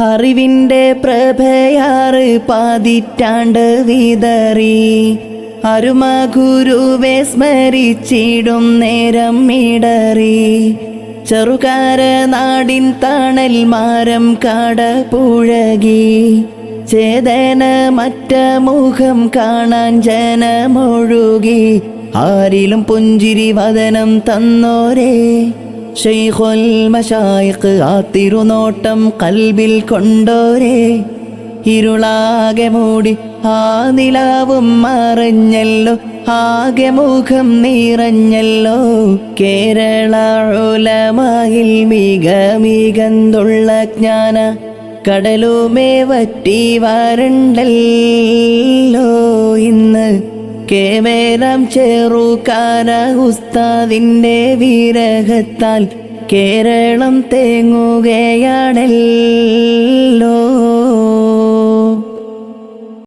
അറിവിന്റെ പ്രഭയാറ് പാതിറ്റാണ്ട് വിതറി. അരുമ ഗുരുവെ സ്മരിച്ചിടും നേരം ഇടറി. ചെറുകാര നാടിൻ തണൽ മാരം കാട പുഴകി. ചേതന മറ്റ മുഖം കാണാൻ ജനമൊഴുകി. ആരിലും പുഞ്ചിരി വദനം തന്നോരേ. ഷെയ്ഖുൽ മശായിഖ് ആ തിരുനോട്ടം കൽബിൽ കൊണ്ടോരേ. ഇരുളാകെ മൂടി ആ നിലാവും മറിഞ്ഞല്ലോ. ആകെ മുഖം നിറഞ്ഞല്ലോ. കേരള മിക മികന്തുള്ള ജ്ഞാന കടലുമേ വറ്റി വരണ്ടല്ലോ. കേവലം ചെറുകാര ഉസ്താദിന്റെ വിരഹത്താൽ കേരളം തേങ്ങുകയാണല്ലോ